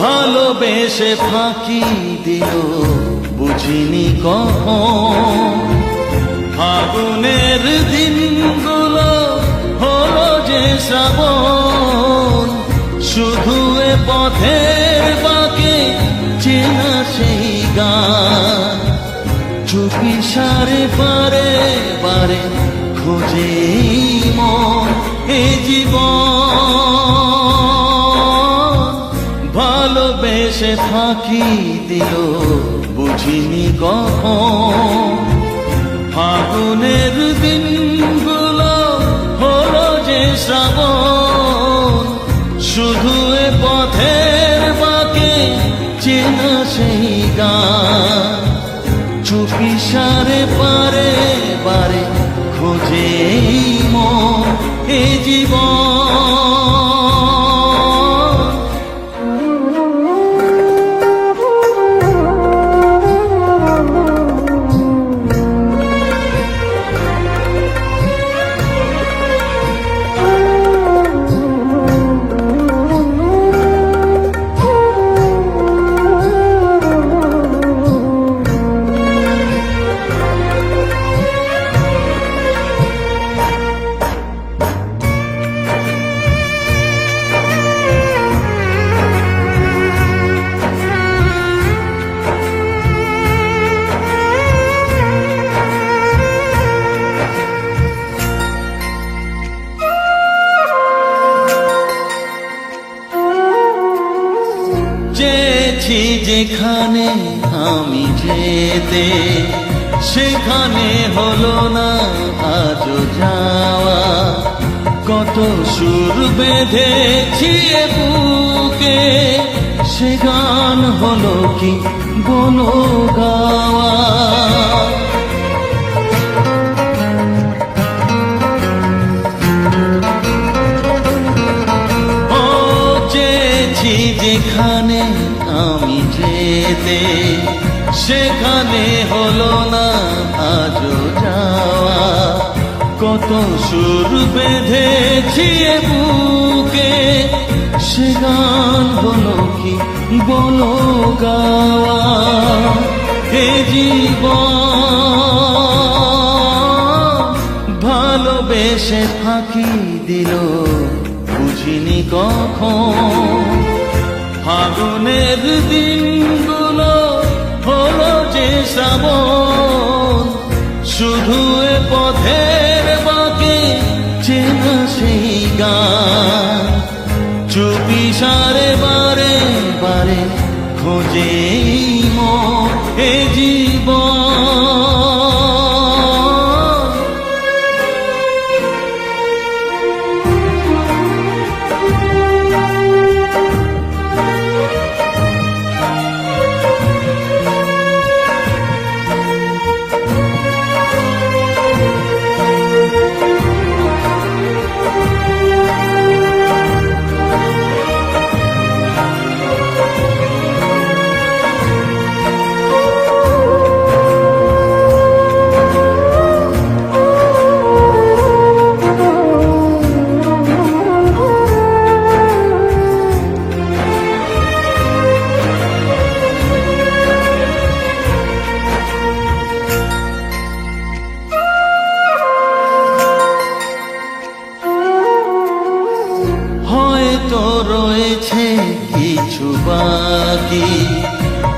ভালোবেসে ফাঁকি দিল, বুঝিনি কখন। ফাগুনের দিনগুলো হলো যে শ্রাবণ। শুধু এ পথের বাকে চেনা সেই চুপি সারে পারে বারে খোঁজে মন, এ জীবন। ভালোবেসে ফাঁকি দিল, বুঝিনি কখন। ফাগুনের দিনগুলো হলো যে শ্রাবণ। শুধু পথের বাকে চেনা গান পারে পারে বারে খোঁজে মন এ জীবন। যেখানে আমি যেতে, সেখানে হলো না আজ যাওয়া। কত সুর বেঁধেছি বুকে, সে গান হলো কি বলো যেতে সেখানে হলো না আজও যাওয়া। কত সুর বেঁধেছি বুকে, সে গান হলো কি বলো গাওয়া? হে ভালোবেসে ফাঁকি দিল, বুঝিনি কখন শ্রাবণ। শুধু পথের বাকে চেনা সেই গান। চুপি সারে বারে বারে খোঁজে মন। এ জীবন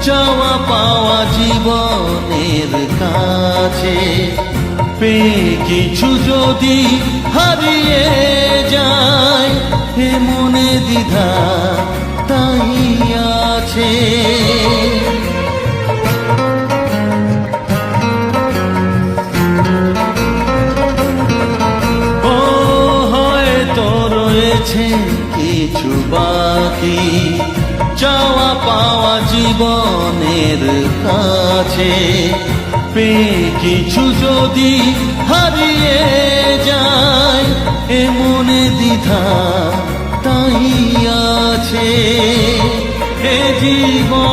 চাওয়া পাওয়া জীবনের কাছে। পেয়ে কিছু যদি হারিয়ে যায় হে মনে দ্বিধা তাই আছে। ও, হয়তো রয়েছে কিছু বাকি। চাওয়া পাওয়া জীবনের কাছে। পেয়ে কিছু যদি হারিয়ে যায় এ মনে দ্বিধা তাই আছে। এ জীবন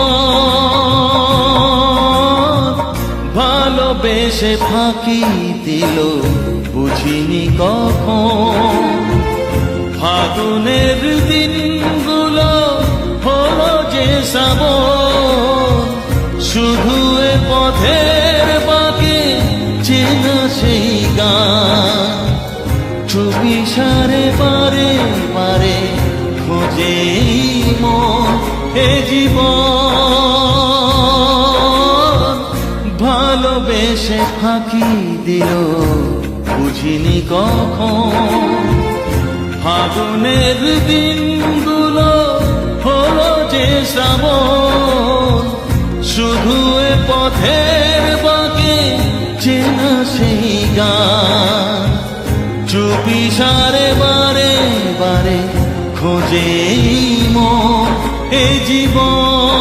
ভালোবেসে ফাঁকি দিল, বুঝিনি কখন। ফাগুনের যে যাব। শুধু এ পথের বাকে চেনা সেই গান। ছবি সারে, পারে পারে, খোঁজে মন এ জীবন। ভালোবেসে ফাঁকি দিল, বুঝিনি কখন। ফাগুনের দিনগুলো যে শ্রাবণ শুধু পথের বাকে চেনা সেই গান। চুপি সারে বারে বারে খোঁজে মন এ জীবন।